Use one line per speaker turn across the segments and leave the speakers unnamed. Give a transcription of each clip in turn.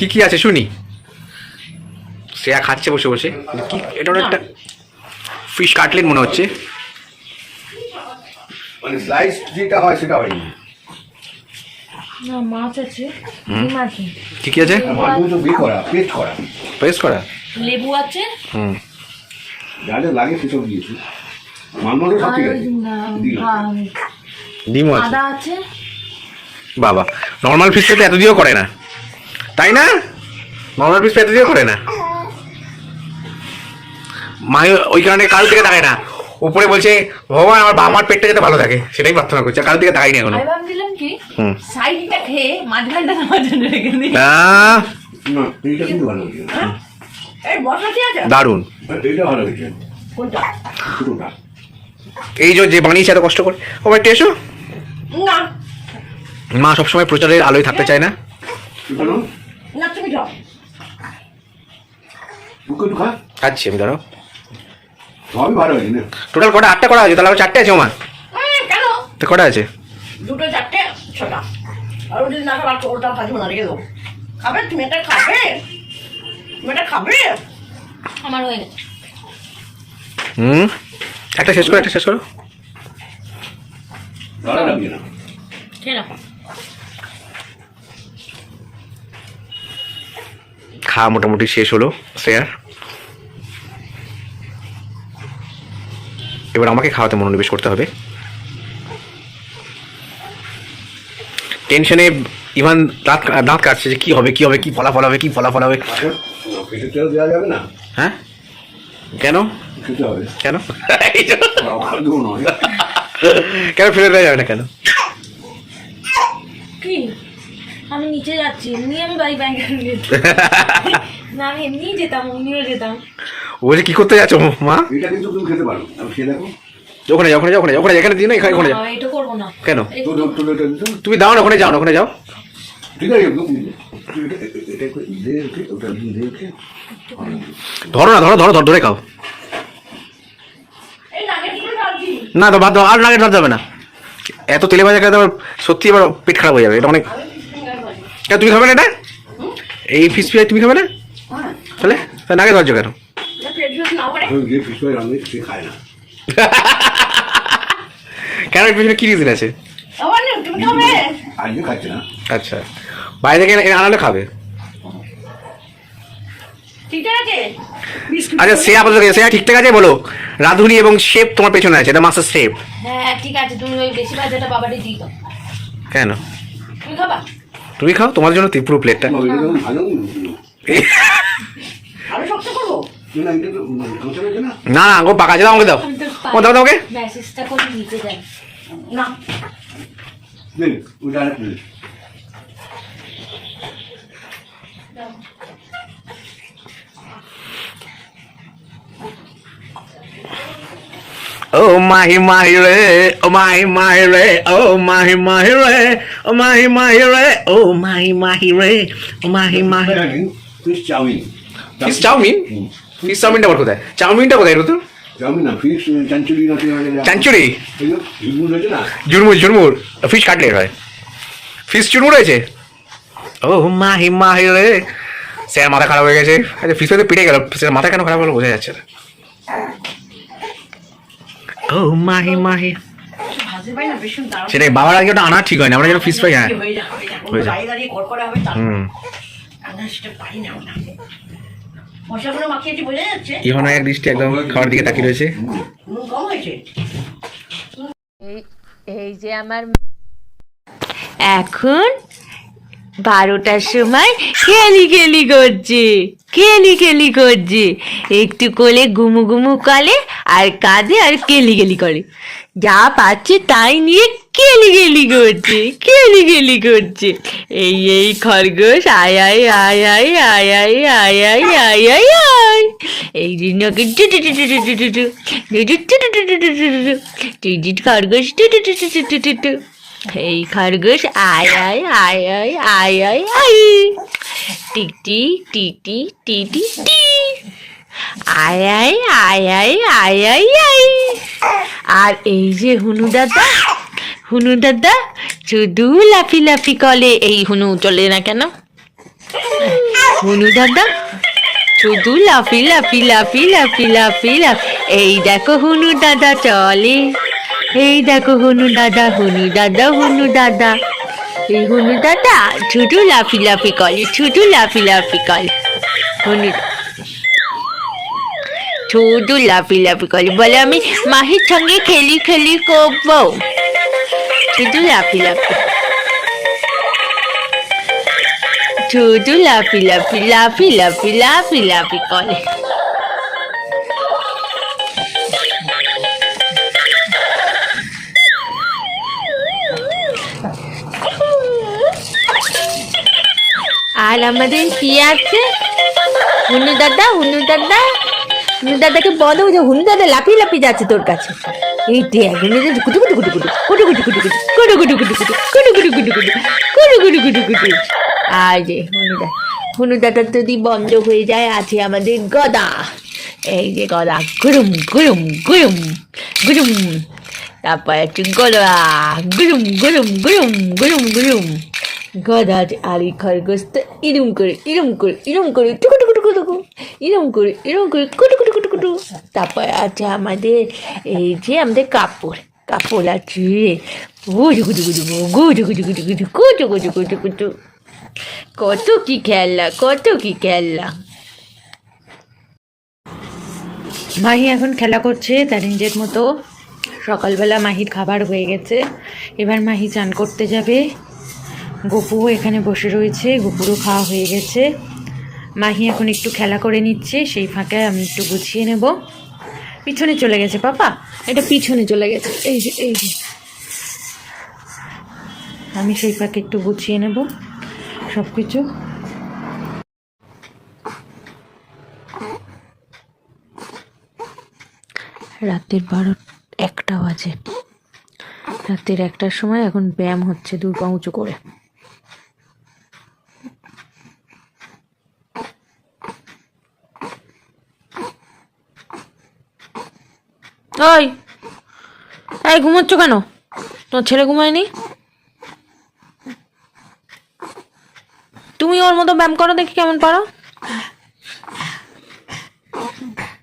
কি কি আছে শুনি? শ্রেয়া খাচ্ছে বসে বসে। কি এটা একটা ফিশ কাটলেট মনে হচ্ছে।
মানে স্লাইস যেটা হয় সেটা হয়নি।
না মাছ আছে। ডিম
কি কি
করা পেস্ট করা।
পেস্ট করা?
লেবু আছে।
হুম।
লাগে সেসব দিয়েছি। মালমন্ড সব ঠিক আছে।
আদা
বাবা নর্মাল ফিশ তো এত করে না। তাই না? মামার পিস প্যাতে দিয়ে করে না। মা ওই কারণে কাল থেকে তাকায় না। উপরে বলছে ভগবান আমার আমার পেটটা যেতে ভালো থাকে। সেটাই প্রার্থনা করছে। কাল থেকে তাকাই না এখন।
জন্য
দারুণ এই যে বানিয়েছে এত কষ্ট করে। ও ভাই এসো। মা সবসময় প্রচারের আলোয় থাকতে চায় না।
না তুমি যাও
বুকে খা
খাচ্ছি আমি দাঁড়াও।
সবই ভালো হয়েছে
টোটাল কটা? আটটা করা আছে তাহলে আবার চারটে আছে ওমা
হ্যাঁ, কেন?
তো কটা আছে?
দুটো চারটে ছটা। আর যদি না খাবার ওটা ভাজবো না রেখে দেবো। খাবে? তুমি এটা খাবে? তুমি এটা খাবে? আমার হয়ে গেছে
হুম? একটা শেষ করো একটা শেষ করো।
ভালো লাগবে না
খেয়ে রাখো।
খাওয়া মোটামুটি শেষ হলো শ্রেয়ার এবার আমাকে খাওয়াতে মনোনিবেশ করতে হবে। টেনশনে ইভান দাঁত দাঁত কাটছে যে কি হবে কি হবে কি ফলাফল হবে কি ফলাফল হবে।
দেওয়া যাবে না।
হ্যাঁ? কেন? কেন? কেন ফেলে দেওয়া যাবে না কেন?
কি? আমি নিচে যাচ্ছি এমনি আমি বাড়ি ব্যাংকে না আমি এমনিই যেতাম অমনিও যেতাম।
বলছে কি করতে যাচ্ছ মা?
এটা কিন্তু তুমি খেতে পারো আমি খেয়ে দেখো।
ওখানে যাও ওখানে যাও ওখানে যাও ওখানে এখানে দিই না এখানে যাও।
এটা করব না।
কেন? তুমি দাও না ওখানে যাও না ওখানে যাও। ধরো না ধরো ধরো ধরো ধরে খাও। না তো বাদ দাও আর নাগে ধরতে হবে না। এত তেলে ভাজা খেতে আবার সত্যি এবার পেট খারাপ হয়ে যাবে এটা অনেক কেন তুমি খাবে না এটা? এই ফিস ফ্রাই তুমি খাবে না? তাহলে তা নাগে ধরছো কেন? কেন পিছনে কি রিজন আছে? আচ্ছা বাইরে থেকে আনালে খাবে। আচ্ছা সে আপাতত সে ঠিকঠাক আছে? বলো রাধুনি এবং শেপ তোমার পেছনে আছে এটা মাস্টার শেপ।
হ্যাঁ ঠিক আছে তুমি ওই বেশি ভাজাটা বাবাটি দাও।
কেন?
তুমি খাবা?
তুমি খাও তোমার জন্য পুরো প্লেটটা
না না।
গো পাকা আছে আমাকে দাও। ও দাও দাও ওকে ও মাহি মাহি রে ও মাহি মাহি রে ও মাহি মাহি রে ও মাহি মাহি রে ও মাহি মাহি রে ও Mahi Mahi
fish chowmein
fish chowmein
হুম।
চাউমিনটা আবার কোথায়? চাউমিনটা কোথায় ঋতু?
চাউমিন না ফিশ চাঞ্চুরি না
চাঞ্চুরি জুরমুর জুরমুর ফিশ কাটলেট হয়। ফিশ চুরমুর রয়েছে ও মাহি মাহি রে। স্যার মাথা খারাপ হয়ে গেছে। আচ্ছা ফিশ হয়তো পিটে গেল। স্যার মাথা কেন খারাপ হলো বোঝা যাচ্ছে না। ও মাহি সেটাই বাবার আগে ওটা আনা ঠিক হয় না আমরা যেন ফিস ফ্রাই হ্যাঁ হুম। এক দৃষ্টি একদম দিকে তাকিয়ে রয়েছে।
এই যে আমার এখন বারোটার সময় খেলি খেলি করছে খেলি খেলি করছে একটু কোলে গুমু গুমু করে আর কাঁদে আর কেলি কেলি করে যা পাচ্ছে তাই নিয়ে কেলি কেলি করছে কেলি কেলি করছে এই এই খরগোশ আয় আয় আয় আয় আয় আয় আয় আয় আয় আয় আয় এই টিট টিট খরগোশ এই খরগোশ আয় আয় আয় আয় আয় আয় আয় টিক টিক টিক টিক টি টি টি আয় আয় আয় আয় আয় আয় আয় আর এই যে হুনু দাদা হুনু দাদা শুধু লাফি লাফি কলে এই হুনু চলে না কেন হুনু দাদা শুধু লাফি লাফি লাফি লাফি লাফি লাফি এই দেখো হনু দাদা চলে এই দেখো হনু দাদা হনু দাদা হনু দাদা। এই হনু দাদা শুধু লাফি লাফি করে শুধু লাফি লাফি করে হনু শুধু লাফি লাফি করে বলে আমি মাহির সঙ্গে খেলি খেলি করব। শুধু লাফি লাফি শুধু লাফি লাফি লাফি লাফি লাফি লাফি করে আর আমাদের কি আছে হুনু দাদা হুনু দাদা হুনু দাদাকে বলো যে হুনু দাদা লাফিয়ে লাফিয়ে যাচ্ছে তোর কাছে এই দেখ হুনু দাদা কুটু কুটু কুটু কুটু কুটু কুটু কুটু কুটু কুটু কুটু কুটু কুটু কুটু কুটু কুটু কুটু কুটু আর যে হুনু দাদা হুনু দাদার যদি বন্ধ হয়ে যায় আছে আমাদের গদা এই যে গদা গুরুম গুরুম গুরুম গুরুম তারপর একটু গলা গুরুম গুরুম গুরুম গুরুম গুরুম গদা আর এই খরগোশটা ইরম করে ইরম করে ইরম করে, টুকু টুকু টুকু টুকু, ইরম করে ইরম করে, কুটু কুটু কুটু কুটু। তারপর আছে আমাদের, এই যে আমাদের কাপড় কাপড় আছে। গুজু গুজু গুজু গুজু গুজু গুজু গুজু কুটু গুজু গুজু গুজু কত কি খেললা কত কি খেললা মাহি এখন খেলা করছে, তার নিজের মতো। সকালবেলা মাহির খাবার হয়ে গেছে। এবার মাহি চান করতে যাবে। গপুও এখানে বসে রয়েছে, গপুরও খাওয়া হয়ে গেছে। মাহি এখন একটু খেলা করে নিচ্ছে, সেই ফাঁকে আমি একটু গুছিয়ে নেব। পিছনে চলে গেছে পাপা, এটা পিছনে চলে গেছে, এই যে এই যে। আমি সেই ফাঁকে একটু গুছিয়ে নেব সব কিছু রাতের বারো, একটা বাজে। রাতের একটার সময় এখন ব্যায়াম হচ্ছে, দুই পা উঁচু করে। ওই এই ঘুমোচ্ছ কেন? তোমার ছেলে ঘুমায়নি? তুমি ওর মতো ব্যায়াম করো দেখি কেমন পারো।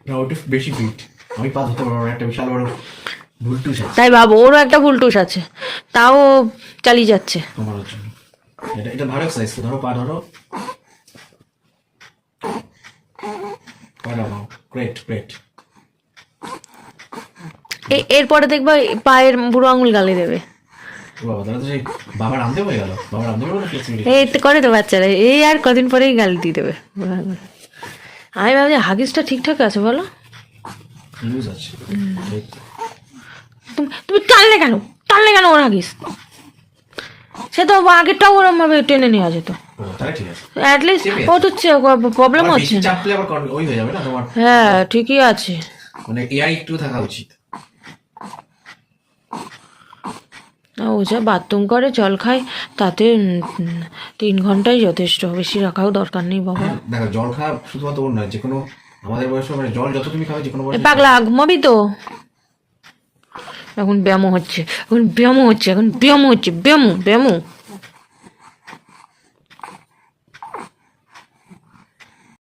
না ওটা বেশি ফিট আমি পা ধরতে পারব একটা বিশাল বড় ভুলটুস আছে।
তাই ভাবো ওরও একটা ফুলটুস আছে। তাও চালিয়ে যাচ্ছে।
তোমার জন্য। এটা এটা ভালো এক্সারসাইজ ধরো পা ধরো। পা নামাও। গ্রেট গ্রেট
এরপরে দেখবে পায়ের বুড়ো আঙুল গালি দেবে। এই করে তো বাচ্চারা এই আর কদিন পরেই গালি দিয়ে দেবে। আমি ভাবছি হাগিসটা ঠিকঠাক আছে বলো? তুমি টানলে কেন? টানলে কেন ওর হাগিস সে তো আগেরটাও ওরম ভাবে টেনে নেওয়া যেত। অ্যাটলিস্ট ও তো প্রবলেম হচ্ছে।
হ্যাঁ
ঠিকই আছে।
মানে এআই একটু থাকা উচিত।
ও যা বাথরুম করে জল খায় তাতে তিন ঘন্টাই যথেষ্ট। বেশি রাখাও দরকার নেই বাবা।
হ্যাঁ, দেখো জল খাওয়া শুধুমাত্র ওর নয় যে কোনো আমাদের বয়সে মানে জল যত তুমি খাবে যে কোনো বয়সে
পাগলা ঘুমাবি তো। এখন ব্যায়ামও হচ্ছে এখন ব্যায়ামও হচ্ছে এখন ব্যায়ামও হচ্ছে ব্যায়াম ব্যায়ামও।